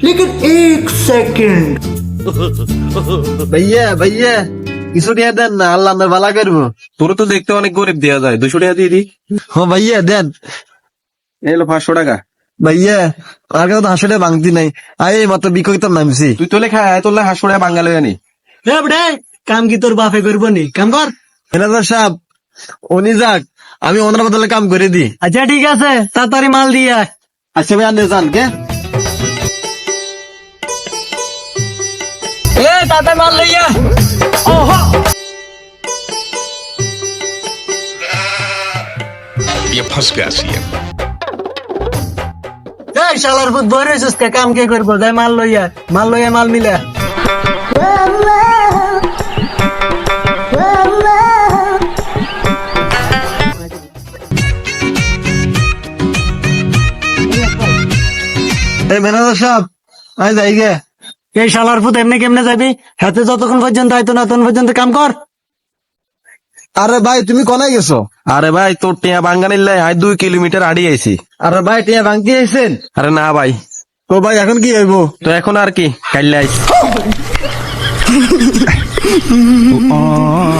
लेकिन एक सेकंड ভাইয়া ভাইয়া কিছু টাকা দেন না আল্লাহ আপনার ভালা করবো তোর তো দেখতে অনেক গরিব দেওয়া যায় দুশো টাকা দিয়ে দি ও ভাইয়া দেন এলো পাঁচশো টাকা ভাইয়া আর কাছে তো হাসলে ভাঙতি নাই আই এই মাত্র বিকৃত নামছি তুই তোলে খায় আয় তোলে হাঁসশো টাকা বাঙ্গালে আনি কাম কি তোর বাপে করবো নি কাম কর ম্যানেজার সাহেব উনি যাক আমি ওনার বদলে কাম করে দিই আচ্ছা ঠিক আছে তাড়াতাড়ি মাল দিয়ে আয়। আচ্ছা ভাই আপনি যান কে এ তাড়াতাড়ি মাল লইয়া ওহো ये फंस गया सीएम এই শালার ফুট বই রয়েছিস কে কাম কে করবো যাই মাল লইয়া মাল লইয়া মাল মিলে এই ম্যানেজার সাহেব আমি যাই গে এই শালার পুত এমনি কেমনে যাবি? হাতে যতক্ষণ পর্যন্ত আইতো না তখন পর্যন্ত কাম কর। আরে ভাই তুমি কোনায় গেছো? আরে ভাই তোর টিয়া বাঙ্গানির লাই আয় দুই কিলোমিটার আড়ি আইছি। আরে ভাই টিয়া ভাঙ্গি আইছেন? আরে না ভাই। তো ভাই এখন কি হইব? তো এখন আর কি কাইলে আইছি।